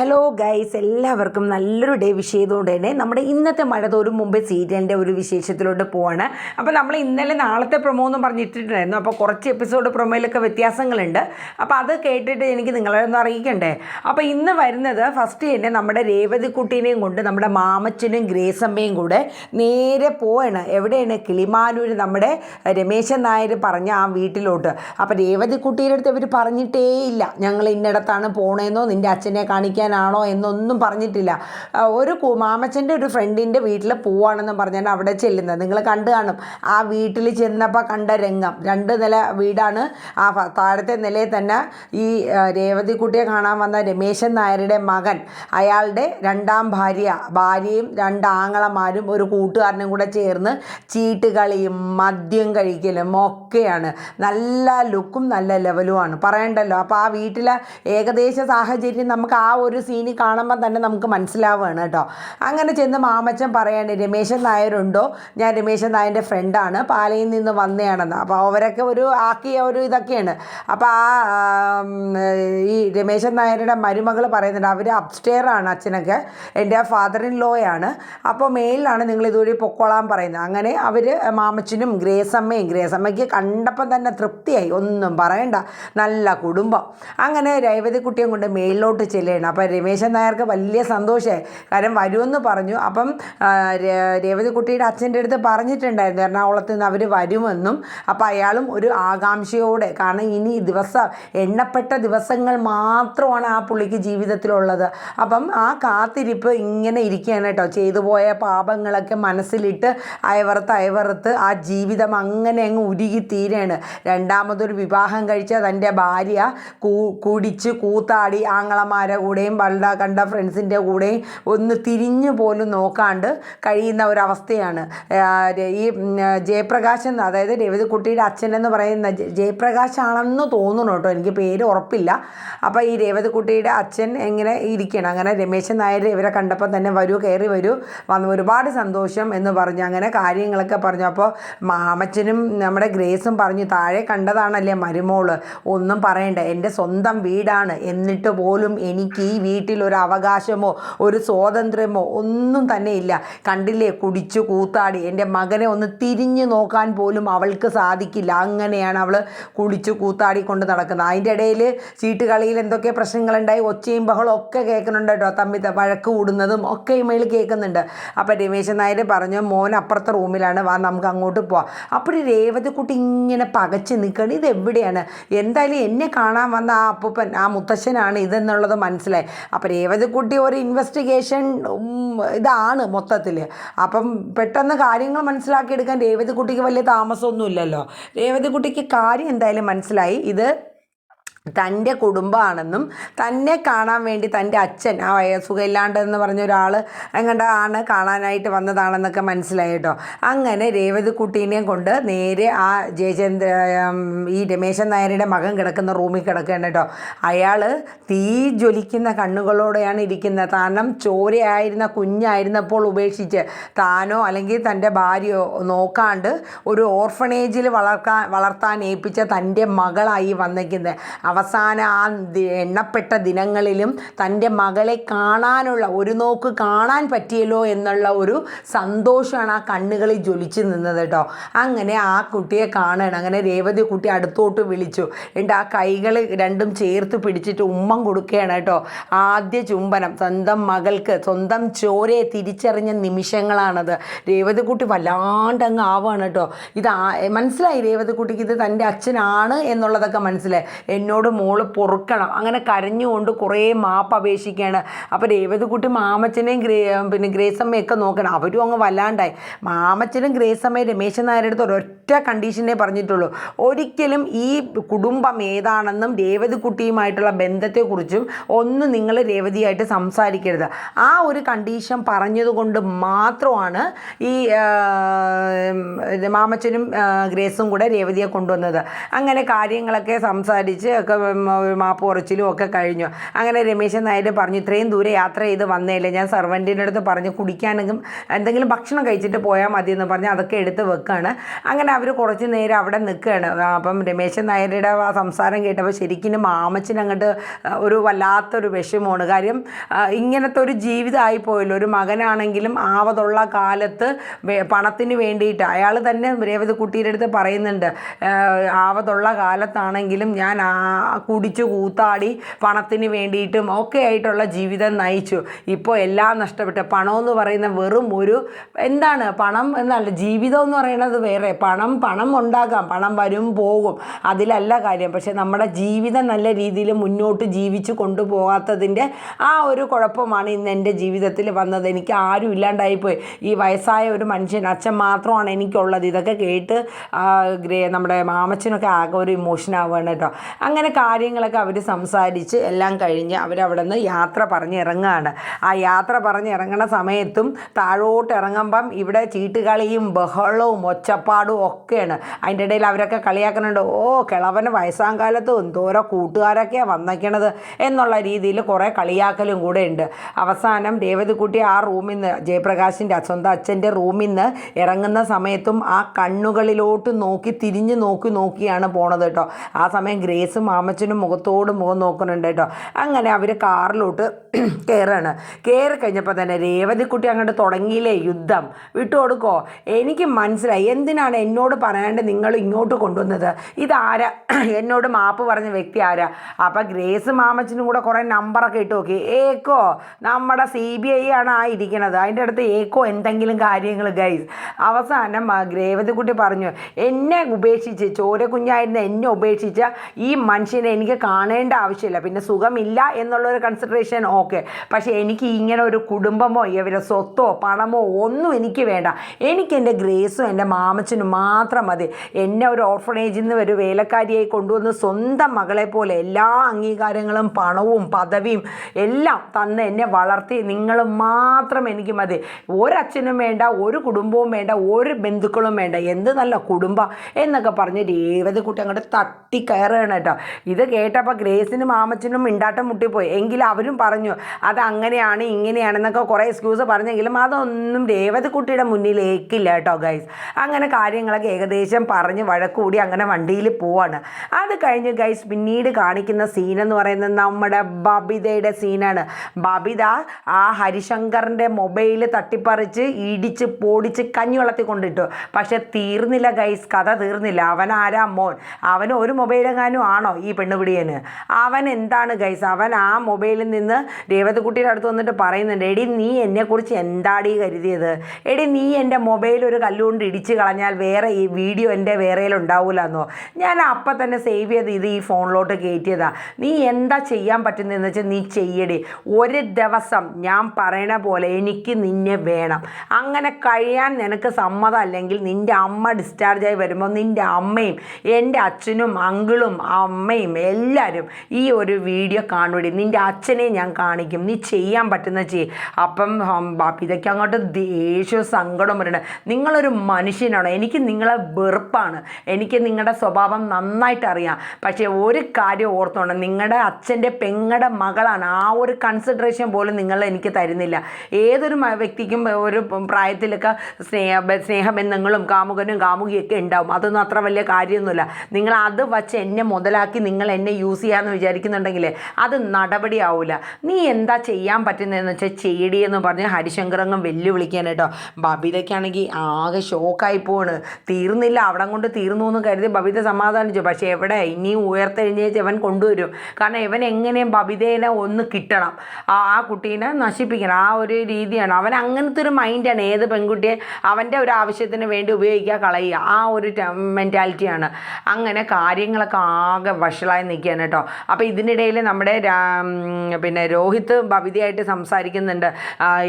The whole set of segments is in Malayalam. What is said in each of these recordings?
ഹലോ ഗൈസ് എല്ലാവർക്കും നല്ലൊരു ഡേ വിഷ് തന്നെ നമ്മുടെ ഇന്നത്തെ മഴ തോരും മുമ്പേ സീരിയലിന്റെ ഒരു വിശേഷത്തിലോട്ട് പോവാണ്. അപ്പോൾ നമ്മൾ ഇന്നലെ നാളത്തെ പ്രൊമോ എന്ന് പറഞ്ഞിട്ടുണ്ടായിരുന്നു അപ്പോൾ കുറച്ച് എപ്പിസോഡ് പ്രൊമോയിലൊക്കെ വ്യത്യാസങ്ങളുണ്ട്. അപ്പോൾ അത് കേട്ടിട്ട് എനിക്ക് നിങ്ങളെ ഒന്ന് അറിയിക്കണ്ടേ? അപ്പോൾ ഇന്ന് വരുന്നത് ഫസ്റ്റ് തന്നെ നമ്മുടെ രേവതി കുട്ടീനെയും കൊണ്ട് നമ്മുടെ മാമച്ചനും ഗ്രേസമ്മയും കൂടെ നേരെ പോവാണ്. എവിടെയാണ്? കിളിമാനൂർ നമ്മുടെ രമേശൻ നായർ പറഞ്ഞ ആ വീട്ടിലോട്ട്. അപ്പോൾ രേവതി കുട്ടിയുടെ അടുത്ത് ഇവർ പറഞ്ഞിട്ടേ ഇല്ല ഞങ്ങൾ ഇന്നിടത്താണ് പോണേന്നോ? നിന്റെ അച്ഛനെ കാണിക്കാനാണോ എന്നൊന്നും പറഞ്ഞിട്ടില്ല. ഒരു മാമച്ചന്റെ ഒരു ഫ്രണ്ടിന്റെ വീട്ടിൽ പോവാണെന്ന് പറഞ്ഞാണ് അവിടെ ചെല്ലുന്നത്. നിങ്ങൾ കണ്ടു കാണും. ആ വീട്ടിൽ ചെന്നപ്പോൾ കണ്ട രംഗം. രണ്ട് നില വീടാണ്. ആ താഴത്തെ നിലയിൽ തന്നെ ഈ രേവതിക്കുട്ടിയെ രേവതി കുട്ടിയെ കാണാൻ വന്ന രമേശൻ നായരുടെ മകൻ. അയാളുടെ രണ്ടാം ഭാര്യ. ഭാര്യയും രണ്ട് ആങ്ങളമാരും ഒരു കൂട്ടുകാരനും കൂടെ ചേർന്ന് ചീട്ടുകളിയും മദ്യം കഴിക്കലും ഒക്കെയാണ്. നല്ല ലുക്കും നല്ല ലെവലുമാണ്. പറയണ്ടല്ലോ. അപ്പോൾ ആ വീട്ടിലെ ഏകദേശ സാഹചര്യം നമുക്ക് ആ ഒരു സീനി കാണുമ്പോൾ തന്നെ നമുക്ക് മനസ്സിലാവുകയാണ് കേട്ടോ. അങ്ങനെ ചെന്ന് മാമച്ചൻ പറയാണ് രമേശൻ നായരുണ്ടോ? ഞാൻ രമേശൻ നായന്റെ ഫ്രണ്ടാണ് പാലയിൽ നിന്ന് വന്നതാണെന്ന് അപ്പോൾ അവരൊക്കെ ഒരു ആക്കിയ ഒരു ഇതൊക്കെയാണ്. അപ്പോൾ ആ ഈ രമേശൻ നായരുടെ മരുമകൾ പറയുന്നുണ്ട് അവർ അപ്സ്റ്റെയർ ആണ് അച്ഛനൊക്കെ. എന്റെ ആ ഫാദർ ഇൻ ലോയാണ് അപ്പോൾ മേലിലാണ് നിങ്ങൾ ഇതുവഴി പൊക്കോളാൻ പറയുന്നത്. അങ്ങനെ അവർ മാമച്ചനും ഗ്രേസമ്മയും ഗ്രേസമ്മയ്ക്ക് കണ്ടപ്പം തന്നെ തൃപ്തിയായി. ഒന്നും പറയണ്ട. നല്ല കുടുംബം. അങ്ങനെ രേവതി കുട്ടിയും കൊണ്ട് മേലിലോട്ട് ചെല്ലുകയാണ്. അപ്പോൾ രമേശൻ നായർക്ക് വലിയ സന്തോഷമായി കാരണം വരുമെന്ന് പറഞ്ഞു. അപ്പം രേവതിക്കുട്ടിയുടെ അച്ഛന്റെ അടുത്ത് പറഞ്ഞിട്ടുണ്ടായിരുന്നു എറണാകുളത്ത് നിന്ന് അവർ വരുമെന്നും. അപ്പം അയാളും ഒരു ആകാംക്ഷയോടെ കാരണം ഇനി ദിവസം എണ്ണപ്പെട്ട ദിവസങ്ങൾ മാത്രമാണ് ആ പുള്ളിക്ക് ജീവിതത്തിലുള്ളത്. അപ്പം ആ കാത്തിരിപ്പ് ഇങ്ങനെ ഇരിക്കുകയാണ് കേട്ടോ. ചെയ്തു പോയ പാപങ്ങളൊക്കെ മനസ്സിലിട്ട് അയവറുത്ത് അയവറുത്ത് ആ ജീവിതം അങ്ങനെ അങ്ങ് ഉരുകി തീരാണ്. രണ്ടാമതൊരു വിവാഹം കഴിച്ച തന്റെ ഭാര്യ കൂ കുടിച്ച് കൂത്താടി ആങ്ങളമാരെ കൂടെയും പണ്ട കണ്ട ഫ്രണ്ട്സിന്റെ കൂടെയും ഒന്ന് തിരിഞ്ഞു പോലും നോക്കാണ്ട് കഴിയുന്ന ഒരവസ്ഥയാണ്. ഈ ഉം, ജയപ്രകാശ് എന്ന് അതായത് രേവതിക്കുട്ടിയുടെ അച്ഛൻ എന്ന് പറയുന്ന ജയപ്രകാശാണെന്ന് തോന്നുന്നു കേട്ടോ. എനിക്ക് പേര് ഉറപ്പില്ല. അപ്പോൾ ഈ രേവതിക്കുട്ടിയുടെ അച്ഛൻ എങ്ങനെ ഇരിക്കണം? അങ്ങനെ രമേശൻ നായർ ഇവരെ കണ്ടപ്പോൾ തന്നെ വരൂ കയറി വരൂ. വന്ന് ഒരുപാട് സന്തോഷം എന്ന് പറഞ്ഞു. അങ്ങനെ കാര്യങ്ങളൊക്കെ പറഞ്ഞു. അപ്പോൾ മാമച്ചനും നമ്മുടെ ഗ്രേസും പറഞ്ഞു താഴെ കണ്ടതാണല്ലേ മരുമോൾ. ഒന്നും പറയണ്ട. എന്റെ സ്വന്തം വീടാണ്. എന്നിട്ട് പോലും എനിക്ക് ഈ വീട്ടിൽ ഒരു അവകാശമോ ഒരു സ്വാതന്ത്ര്യമോ ഒന്നും തന്നെ ഇല്ല. കണ്ടില്ലേ? കുടിച്ചു കൂത്താടി. എന്റെ മകനെ ഒന്ന് തിരിഞ്ഞു നോക്കാൻ പോലും അവൾക്ക് സാധിക്കില്ല. അങ്ങനെയാണ് അവൾ കുടിച്ചു കൂത്താടി കൊണ്ട് നടക്കുന്നത്. അതിന്റെ ഇടയിൽ ചീട്ടുകളിയിൽ എന്തൊക്കെ പ്രശ്നങ്ങളുണ്ടായി? ഒച്ചയും ബഹളം ഒക്കെ കേൾക്കുന്നുണ്ട് കേട്ടോ. തമ്മി വഴക്ക് കൂടുന്നതും ഒക്കെ ഇമയിൽ കേൾക്കുന്നുണ്ട്. അപ്പോൾ രമേശൻ നായർ പറഞ്ഞു മോൻ അപ്പുറത്തെ റൂമിലാണ്. വാ നമുക്ക് അങ്ങോട്ട് പോവാം. അപ്പോൾ രേവതിക്കുട്ടി ഇങ്ങനെ പകച്ച് നിൽക്കണം ഇത് എവിടെയാണ്? എന്തായാലും എന്നെ കാണാൻ വന്ന ആ അപ്പൂപ്പൻ ആ മുത്തശ്ശനാണ് ഇതെന്നുള്ളത് മനസ്സിലായി. അപ്പോൾ രേവതിക്കുട്ടി ഒരു ഇൻവെസ്റ്റിഗേഷൻ ഇതാണ് മൊത്തത്തിൽ അപ്പം പെട്ടെന്ന് കാര്യങ്ങൾ മനസ്സിലാക്കിയെടുക്കാൻ രേവതിക്കുട്ടിക്ക് വലിയ താമസമൊന്നുമില്ലല്ലോ. രേവതിക്കുട്ടിക്ക് കാര്യം എന്തായാലും മനസ്സിലായി. ഇത് തന്റെ കുടുംബമാണെന്നും തന്നെ കാണാൻ വേണ്ടി തന്റെ അച്ഛൻ ആ സുഖമില്ലാണ്ട് എന്ന് പറഞ്ഞ ഒരാൾ എങ്ങണ്ട ആണ് കാണാനായിട്ട് വന്നതാണെന്നൊക്കെ മനസ്സിലായി കേട്ടോ. അങ്ങനെ രേവതി കുട്ടീനെയും കൊണ്ട് നേരെ ആ ജയചന്ദ്ര ഈ രമേശൻ നായരുടെ മകൻ കിടക്കുന്ന റൂമിൽ കിടക്കുകയാണ് കേട്ടോ. അയാൾ തീ ജ്വലിക്കുന്ന കണ്ണുകളോടെയാണ് ഇരിക്കുന്നത്. കാരണം ചോരയായിരുന്ന കുഞ്ഞായിരുന്നപ്പോൾ ഉപേക്ഷിച്ച് താനോ അല്ലെങ്കിൽ തന്റെ ഭാര്യയോ നോക്കാണ്ട് ഒരു ഓർഫണേജിൽ വളർക്കാൻ വളർത്താൻ ഏൽപ്പിച്ച തന്റെ മകളായി വന്നിരിക്കുന്നത്. അവസാന ആ എണ്ണപ്പെട്ട ദിനങ്ങളിലും തന്റെ മകളെ കാണാനുള്ള ഒരു നോക്ക് കാണാൻ പറ്റിയല്ലോ എന്നുള്ള ഒരു സന്തോഷമാണ് ആ കണ്ണുകളിൽ ജ്വലിച്ച് നിന്നത് കേട്ടോ. അങ്ങനെ ആ കുട്ടിയെ കാണണം അങ്ങനെ രേവതി കുട്ടി അടുത്തോട്ട് വിളിച്ചു. എന്നിട്ട് ആ കൈകൾ രണ്ടും ചേർത്ത് പിടിച്ചിട്ട് ഉമ്മം കൊടുക്കുകയാണ് കേട്ടോ. ആദ്യ ചുംബനം സ്വന്തം മകൾക്ക് സ്വന്തം ചോരയെ തിരിച്ചറിഞ്ഞ നിമിഷങ്ങളാണത്. രേവതിക്കുട്ടി വല്ലാണ്ട് അങ്ങ് ആവാണ് കേട്ടോ. ഇത് മനസ്സിലായി മനസ്സിലായി രേവതിക്കുട്ടിക്ക് ഇത് തന്റെ അച്ഛനാണ് എന്നുള്ളതൊക്കെ മനസ്സിലായി. എന്നോട് മോൾ പൊറുക്കണം. അങ്ങനെ കരഞ്ഞുകൊണ്ട് കുറേ മാപ്പ് അപേക്ഷിക്കുകയാണ് അപ്പോൾ രേവതിക്കുട്ടി മാമച്ചനെയും ഗ്രേ പിന്നെ ഗ്രേസമ്മയൊക്കെ നോക്കണം. അവരും അങ്ങ് വല്ലാണ്ടായി. മാമച്ചനും ഗ്രേസമ്മയും രമേശൻ നായരുടെ അടുത്ത് ഒരൊറ്റ കണ്ടീഷനെ പറഞ്ഞിട്ടുള്ളൂ. ഒരിക്കലും ഈ കുടുംബം ഏതാണെന്നും രേവതിക്കുട്ടിയുമായിട്ടുള്ള ബന്ധത്തെക്കുറിച്ചും ഒന്നും നിങ്ങൾ രേവതിയായിട്ട് സംസാരിക്കരുത്. ആ ഒരു കണ്ടീഷൻ പറഞ്ഞതുകൊണ്ട് മാത്രമാണ് ഈ മാമച്ചനും ഗ്രേസും കൂടെ രേവതിയെ കൊണ്ടുവന്നത്. അങ്ങനെ കാര്യങ്ങളൊക്കെ സംസാരിച്ച് ഒക്കെ മാപ്പ് കുറച്ചിലും ഒക്കെ കഴിഞ്ഞു. അങ്ങനെ രമേശൻ നായർ പറഞ്ഞു ഇത്രയും ദൂരെ യാത്ര ചെയ്ത് വന്നേലേ ഞാൻ സർവന്റിന്റെ അടുത്ത് പറഞ്ഞു കുടിക്കാനെങ്കിലും എന്തെങ്കിലും ഭക്ഷണം കഴിച്ചിട്ട് പോയാൽ മതി എന്ന് പറഞ്ഞ് അതൊക്കെ എടുത്ത് വെക്കുകയാണ് അങ്ങനെ അവർ കുറച്ച് നേരം അവിടെ നിൽക്കുകയാണ് അപ്പം രമേശൻ നായരുടെ ആ സംസാരം കേട്ടപ്പോൾ ശരിക്കും മാമച്ചൻ അങ്ങോട്ട് ഒരു വല്ലാത്തൊരു വിഷമമാണ്. കാര്യം ഇങ്ങനത്തെ ഒരു ജീവിതമായി പോയല്ലോ. ഒരു മകനാണെങ്കിലും ആവതുള്ള കാലത്ത് പണത്തിന് വേണ്ടിയിട്ട് അയാൾ തന്നെ രേവതി കുട്ടിയുടെ അടുത്ത് പറയുന്നുണ്ട് ആവതുള്ള കാലത്താണെങ്കിലും ഞാൻ കുടിച്ചു കൂത്താടി പണത്തിന് വേണ്ടിയിട്ടും ഒക്കെ ആയിട്ടുള്ള ജീവിതം നയിച്ചു. ഇപ്പോൾ എല്ലാം നഷ്ടപ്പെട്ടു. പണമെന്ന് പറയുന്ന വെറും ഒരു എന്താണ്? പണം എന്നല്ല ജീവിതം എന്ന് പറയുന്നത് വേറെ. പണം പണം ഉണ്ടാകാം. പണം വരും പോകും. അതിലല്ല കാര്യം. പക്ഷേ നമ്മുടെ ജീവിതം നല്ല രീതിയിൽ മുന്നോട്ട് ജീവിച്ച് കൊണ്ടുപോകാത്തതിന്റെ ആ ഒരു കുഴപ്പമാണ് ഇന്ന് എന്റെ ജീവിതത്തിൽ വന്നത്. എനിക്ക് ആരും ഇല്ലാണ്ടായിപ്പോയി. ഈ വയസ്സായ ഒരു മനുഷ്യൻ അച്ഛൻ മാത്രമാണ് എനിക്കുള്ളത്. ഇതൊക്കെ കേട്ട് നമ്മുടെ മാമച്ചനൊക്കെ ആകെ ഒരു ഇമോഷൻ ആവുകയാണ് കേട്ടോ. അങ്ങനെ കാര്യങ്ങളൊക്കെ അവർ സംസാരിച്ച് എല്ലാം കഴിഞ്ഞ് അവരവിടെ നിന്ന് യാത്ര പറഞ്ഞിറങ്ങുകയാണ് ആ യാത്ര പറഞ്ഞിറങ്ങണ സമയത്തും താഴോട്ട് ഇറങ്ങുമ്പം ഇവിടെ ചീട്ടുകളിയും ബഹളവും ഒച്ചപ്പാടും ഒക്കെയാണ്. അതിന്റെ ഇടയിൽ അവരൊക്കെ കളിയാക്കുന്നുണ്ട് ഓ കിളവന് വയസ്സാം കാലത്ത് എന്തോരോ കൂട്ടുകാരൊക്കെയാണ് വന്നേക്കണത് എന്നുള്ള രീതിയിൽ കുറേ കളിയാക്കലും കൂടെ ഉണ്ട്. അവസാനം രേവതിക്കുട്ടി ആ റൂമിൽ നിന്ന് ജയപ്രകാശിന്റെ സ്വന്തം അച്ഛന്റെ റൂമിൽ നിന്ന് ഇറങ്ങുന്ന സമയത്തും ആ കണ്ണുകളിലോട്ട് നോക്കി തിരിഞ്ഞ് നോക്കി നോക്കിയാണ് പോണത് കേട്ടോ. ആ സമയം ഗ്രേസും മാമച്ചനും മുഖത്തോട് മുഖം നോക്കുന്നുണ്ട് കേട്ടോ. അങ്ങനെ അവർ കാറിലോട്ട് കയറാണ് കയറി കഴിഞ്ഞപ്പോൾ തന്നെ രേവതിക്കുട്ടി അങ്ങോട്ട് തുടങ്ങിയില്ലേ യുദ്ധം. വിട്ടുകൊടുക്കോ? എനിക്ക് മനസ്സിലായി. എന്തിനാണ് എന്നോട് പറയാണ്ട് നിങ്ങൾ ഇങ്ങോട്ട് കൊണ്ടുവന്നത്? ഇതാരാ? എന്നോട് മാപ്പ് പറഞ്ഞ വ്യക്തി ആരാ? അപ്പം ഗ്രേസ് മാമച്ചനും കൂടെ കുറേ നമ്പറൊക്കെ ഇട്ട് നോക്കി. ഏക്കോ നമ്മുടെ സി ബി ഐ ആണ് ആ ഇരിക്കണത്. അതിന്റെ അടുത്ത് ഏക്കോ എന്തെങ്കിലും കാര്യങ്ങൾ ഗൈസ് അവസാനം ഗ്രേവതിക്കുട്ടി പറഞ്ഞു എന്നെ ഉപേക്ഷിച്ച് ചോര കുഞ്ഞായിരുന്ന എന്നെ ഉപേക്ഷിച്ച ഈ മനുഷ്യനെ എനിക്ക് കാണേണ്ട ആവശ്യമില്ല. പിന്നെ സുഖമില്ല എന്നുള്ളൊരു കൺസിഡറേഷൻ ഓക്കെ പക്ഷേ എനിക്ക് ഇങ്ങനെ ഒരു കുടുംബമോ ഇവരെ സ്വത്തോ പണമോ ഒന്നും എനിക്ക് വേണ്ട. എനിക്ക് എന്റെ ഗ്രേസും എന്റെ മാമച്ചനും മാത്രം മതി. എന്നെ ഒരു ഓർഫണേജിൽ നിന്ന് ഒരു വേലക്കാരിയായി കൊണ്ടുവന്ന് സ്വന്തം മകളെ പോലെ എല്ലാ അംഗീകാരങ്ങളും പണവും പദവിയും എല്ലാം തന്ന് എന്നെ വളർത്തി നിങ്ങൾ മാത്രം എനിക്ക് മതി. ഒരച്ഛനും വേണ്ട ഒരു കുടുംബവും വേണ്ട ഒരു ബന്ധുക്കളും വേണ്ട. എന്ത് നല്ല കുടുംബം എന്നൊക്കെ പറഞ്ഞ് രേവതിക്കുട്ടി അങ്ങോട്ട് തട്ടി കയറുകയാണ് കേട്ടോ. ഇത് കേട്ടപ്പോൾ ഗ്രേസിനും മാമച്ചനും മിണ്ടാട്ടം മുട്ടിപ്പോയി. എങ്കിലും അവരും പറഞ്ഞു അത് അങ്ങനെയാണ് ഇങ്ങനെയാണെന്നൊക്കെ കുറേ എക്സ്ക്യൂസ് പറഞ്ഞെങ്കിലും അതൊന്നും രേവതക്കുട്ടിയുടെ മുന്നിലേക്കില്ല കേട്ടോ ഗൈസ് അങ്ങനെ കാര്യങ്ങളൊക്കെ ഏകദേശം പറഞ്ഞ് വഴക്കൂടി അങ്ങനെ വണ്ടിയിൽ പോവാണ്. അത് കഴിഞ്ഞ് ഗൈസ് പിന്നീട് കാണിക്കുന്ന സീൻ എന്ന് പറയുന്നത് നമ്മുടെ ബബിതയുടെ സീനാണ് ബബിത ആ ഹരിശങ്കറിന്റെ മൊബൈൽ തട്ടിപ്പറിച്ച് ഇടിച്ച് പൊടിച്ച് കഞ്ഞി വളർത്തി കൊണ്ടിട്ടു. പക്ഷെ തീർന്നില്ല ഗൈസ് കഥ തീർന്നില്ല. അവൻ ആരാ മോൻ? അവന് ഒരു മൊബൈലെങ്ങാനും ആണോ? ഈ പെണ്ണുപിടിയന് അവൻ എന്താണ് ഗൈസ് അവൻ ആ മൊബൈലിൽ നിന്ന് രേവതിക്കുട്ടിയുടെ അടുത്ത് വന്നിട്ട് പറയുന്നുണ്ട് എടി നീ എന്നെക്കുറിച്ച് എന്താടി കരുതിയത്? എടി നീ എന്റെ മൊബൈൽ ഒരു കല്ലുകൊണ്ട് ഇടിച്ച് കളഞ്ഞാൽ വേറെ ഈ വീഡിയോ എന്റെ വേറെയിൽ ഉണ്ടാവില്ലെന്നോ ഞാൻ അപ്പം തന്നെ സേവ് ചെയ്ത് ഇത് ഈ ഫോണിലോട്ട് കയറ്റിയതാ നീ എന്താ ചെയ്യാൻ പറ്റുന്നതെന്ന് വെച്ചാൽ നീ ചെയ്യടി. ഒരു ദിവസം ഞാൻ പറയണ പോലെ എനിക്ക് നിന്നെ വേണം. അങ്ങനെ കഴിയാൻ നിനക്ക് സമ്മതം അല്ലെങ്കിൽ നിന്റെ അമ്മ ഡിസ്ചാർജായി വരുമ്പോൾ നിന്റെ അമ്മയും എന്റെ അച്ഛനും അങ്കിളും അമ്മയും എല്ലാവരും ഈ ഒരു വീഡിയോ കാണുവടി നിന്റെ അച്ഛനെ ഞാൻ കാണിക്കും. നീ ചെയ്യാൻ പറ്റുന്ന ചെയ്. അപ്പം ബാപ്പി ഇതൊക്കെ അങ്ങോട്ട് ദേഷ്യവും സങ്കടം വരണം. നിങ്ങളൊരു മനുഷ്യനാണ്. എനിക്ക് നിങ്ങളെ വെറുപ്പാണ്. എനിക്ക് നിങ്ങളുടെ സ്വഭാവം നന്നായിട്ട് അറിയാം. പക്ഷേ ഒരു കാര്യം ഓർത്തോണം. നിങ്ങളുടെ അച്ഛന്റെ പെങ്ങളുടെ മകളാണ്. ആ ഒരു കൺസിഡറേഷൻ പോലും നിങ്ങൾ എനിക്ക് തരുന്നില്ല. ഏതൊരു വ്യക്തിക്കും ഒരു പ്രായത്തിലൊക്കെ സ്നേഹ സ്നേഹബന്ധങ്ങളും കാമുകനും കാമുകിയൊക്കെ ഉണ്ടാവും. അതൊന്നും അത്ര വലിയ കാര്യമൊന്നുമില്ല. നിങ്ങൾ അത് വച്ച് എന്നെ മുതലാക്കി നിങ്ങൾ എന്നെ യൂസ് ചെയ്യാമെന്ന് വിചാരിക്കുന്നുണ്ടെങ്കിൽ അത് നടപടിയാവില്ല നീ എന്താ ചെയ്യാൻ പറ്റുന്നതെന്ന് വെച്ചാൽ ചെയ്യടി എന്ന് പറഞ്ഞ് ഹരിശങ്കറങ്ങും വെല്ലുവിളിക്കാൻ കേട്ടോ ബബിതയ്ക്കാണെങ്കിൽ ആകെ ഷോക്കായി പോവാണ്. തീർന്നില്ല അവിടെ കൊണ്ട് തീർന്നു എന്ന് കരുതി ബബിത സമാധാനിച്ചു. പക്ഷേ എവിടെ? ഇനിയും ഉയർത്തെഴുന്നേച്ച് അവൻ കൊണ്ടുവരും. കാരണം ഇവൻ എങ്ങനെയും ബബിതേനെ ഒന്ന് കിട്ടണം. ആ ആ കുട്ടീനെ നശിപ്പിക്കണം. ആ ഒരു രീതിയാണ്. അവൻ അങ്ങനത്തെ ഒരു മൈൻഡാണ് ഏത് പെൺകുട്ടിയെ അവന്റെ ഒരു ആവശ്യത്തിന് വേണ്ടി ഉപയോഗിക്കുക കളയുക. ആ ഒരു മെന്റാലിറ്റിയാണ് അങ്ങനെ കാര്യങ്ങളൊക്കെ ആകെ വഷളായി നിൽക്കുകയാണ് കേട്ടോ. അപ്പോൾ ഇതിനിടയിൽ നമ്മുടെ പിന്നെ രോഹിത്ത് ഭവിതയായിട്ട് സംസാരിക്കുന്നുണ്ട്.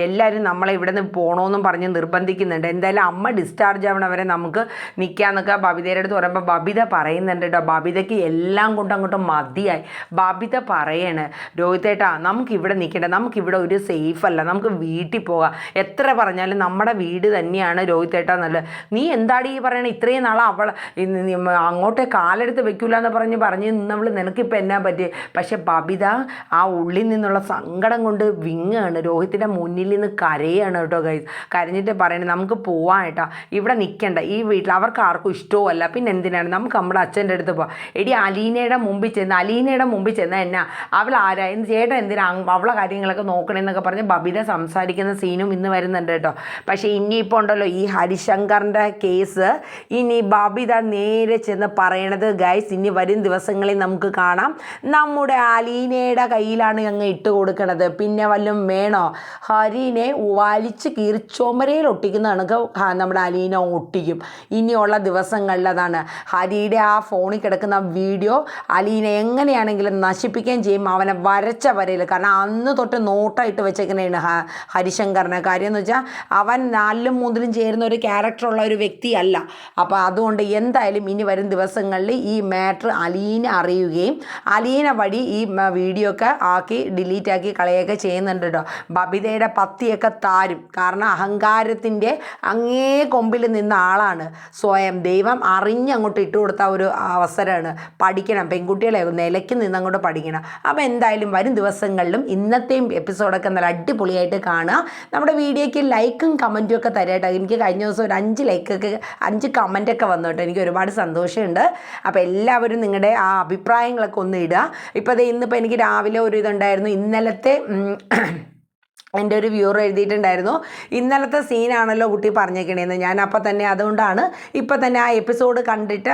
എല്ലാവരും നമ്മളെ ഇവിടെ നിന്ന് പോകണമെന്നും പറഞ്ഞ് നിർബന്ധിക്കുന്നുണ്ട്. എന്തായാലും അമ്മ ഡിസ്ചാർജ് ആവണവരെ നമുക്ക് നിൽക്കാന്നൊക്കെ ബബിതയുടെ അടുത്ത് പറയുമ്പോൾ ബബിത പറയുന്നുണ്ട് കേട്ടോ. ബബിതയ്ക്ക് എല്ലാം കൊണ്ട് അങ്ങോട്ട് മതിയായി. ബബിത പറയാണ് രോഹിതേട്ടാ നമുക്ക് ഇവിടെ നിൽക്കണ്ട. നമുക്ക് ഇവിടെ ഒരു സേഫ് അല്ല. നമുക്ക് വീട്ടിൽ പോകാം. എത്ര പറഞ്ഞാലും നമ്മുടെ വീട് തന്നെയാണ് രോഹിതേട്ടാ നല്ലത്. നീ എന്താടി പറയണേ? ഇത്രയും നാൾ അവൾ അങ്ങോട്ടേ കാലെടുത്ത് വെക്കൂല എന്ന് പറഞ്ഞ് പറഞ്ഞ് നിന്നവൾ നിനക്കിപ്പോൾ എന്നാ പറ്റി പക്ഷെ ബബിത ആ ഉള്ളിൽ നിന്നുള്ള സങ്കടം കൊണ്ട് വിങ്ങാണ്. രോഹിത്തിന്റെ മുന്നിൽ നിന്ന് കരയാണ് കേട്ടോ ഗൈസ് കരഞ്ഞിട്ട് പറയണേ നമുക്ക് പോവാൻ കേട്ടോ ഇവിടെ നിൽക്കണ്ട ഈ വീട്ടിൽ അവർക്ക് ആർക്കും ഇഷ്ടവുമല്ല. പിന്നെ എന്തിനാണ്? നമുക്ക് നമ്മുടെ അച്ഛന്റെ അടുത്ത് പോവാം. എടി അലീനയുടെ മുമ്പിൽ ചെന്ന് അലീനയുടെ മുമ്പിൽ ചെന്ന എന്നാ? അവൾ ആരാ? എന്ത് ചേട്ടൻ എന്തിനാ അവളെ കാര്യങ്ങളൊക്കെ നോക്കണേന്നൊക്കെ പറഞ്ഞ് ബബിത സംസാരിക്കുന്ന സീനും ഇന്ന് വരുന്നുണ്ട് കേട്ടോ. പക്ഷേ ഇനിയിപ്പോൾ ഉണ്ടല്ലോ ഈ ഹരിശങ്കറിന്റെ കേസ് ഇനി ബബിത നേരെ ചെന്ന് പറയണത് ഗൈസ് ഇനി വരും ദിവസങ്ങളിൽ നമുക്ക് കാണാം. നമ്മുടെ അലീനയുടെ കയ്യിലാണ് അങ്ങ് ഇട്ട് കൊടുക്കണത്. പിന്നെ വല്ലതും വേണോ? ഹരിനെ വലിച്ച് കീറി ചുമരയിൽ ഒട്ടിക്കുന്നതാണ് നമ്മുടെ അലീന ഒട്ടിക്കും. ഇനിയുള്ള ദിവസങ്ങളിൽ അതാണ്. ഹരിയുടെ ആ ഫോണിൽ കിടക്കുന്ന വീഡിയോ അലീന എങ്ങനെയാണെങ്കിലും നശിപ്പിക്കുകയും ചെയ്യും. അവനെ വരച്ച വരയിൽ. കാരണം അന്ന് തൊട്ട് നോട്ടായിട്ട് വെച്ചേക്കുന്നതാണ് ഹരിശങ്കറിനെ. കാര്യം എന്ന് വെച്ചാൽ അവൻ നാലിലും മൂന്നിലും ചേരുന്ന ഒരു ക്യാരക്ടറുള്ള ഒരു വ്യക്തിയല്ല. അപ്പോൾ അതുകൊണ്ട് എന്തായാലും ഇനി വരും ദിവസങ്ങളിൽ ഈ മാറ്റർ അലീന അറിയുകയും അലീന വഴി ഈ വീഡിയോ ഒക്കെ ആക്കി ഡിലീറ്റ് ആക്കി കളയുകയൊക്കെ ചെയ്യുന്നുണ്ട് കേട്ടോ. ബബിതയുടെ പത്തിയൊക്കെ താരും. കാരണം അഹങ്കാരത്തിന്റെ അങ്ങേ കൊമ്പിൽ നിന്ന ആളാണ്. സ്വയം ദൈവം അറിഞ്ഞങ്ങോട്ട് ഇട്ട് കൊടുത്ത ഒരു അവസരമാണ് പഠിക്കണം. പെൺകുട്ടികളെ നിലയ്ക്ക് നിന്ന് അങ്ങോട്ട് പഠിക്കണം. അപ്പോൾ എന്തായാലും വരും ദിവസങ്ങളിലും ഇന്നത്തെയും എപ്പിസോഡൊക്കെ നല്ല അടിപൊളിയായിട്ട് കാണുക. നമ്മുടെ വീഡിയോയ്ക്ക് ലൈക്കും കമന്റും ഒക്കെ തരാട്ടോ എനിക്ക് കഴിഞ്ഞ ദിവസം ഒരു അഞ്ച് ലൈക്കൊക്കെ അഞ്ച് കമന്റൊക്കെ വന്നു കേട്ടോ. എനിക്ക് ഒരുപാട് സന്തോഷമുണ്ട്. അപ്പോൾ എല്ലാവരും നിങ്ങളുടെ ആ അഭിപ്രായങ്ങളൊക്കെ ഒന്ന് ഇടുക. ഇപ്പോൾ അത് ഇന്നിപ്പോൾ എനിക്ക് രാവിലെ ഒരു ഇതുണ്ടായിരുന്നു. ഇന്നലത്തെ എന്റെ ഒരു വ്യൂർ എഴുതിയിട്ടുണ്ടായിരുന്നു. ഇന്നലത്തെ സീനാണല്ലോ കുട്ടി പറഞ്ഞേക്കണേന്ന്. ഞാൻ അപ്പം തന്നെ അതുകൊണ്ടാണ് ഇപ്പം തന്നെ ആ എപ്പിസോഡ് കണ്ടിട്ട്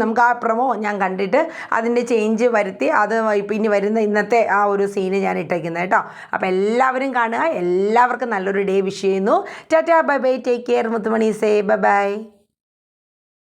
നമുക്ക് ആ പ്രമോ ഞാൻ കണ്ടിട്ട് അതിന്റെ ചേഞ്ച് വരുത്തി അത് ഇപ്പം ഇനി വരുന്ന ഇന്നത്തെ ആ ഒരു സീന് ഞാൻ ഇട്ടേക്കുന്നത് കേട്ടോ. അപ്പം എല്ലാവരും കാണുക. എല്ലാവർക്കും നല്ലൊരു ഡേ വിഷ് ചെയ്യുന്നു. Tata bye bye. Take care Muthumani say bye by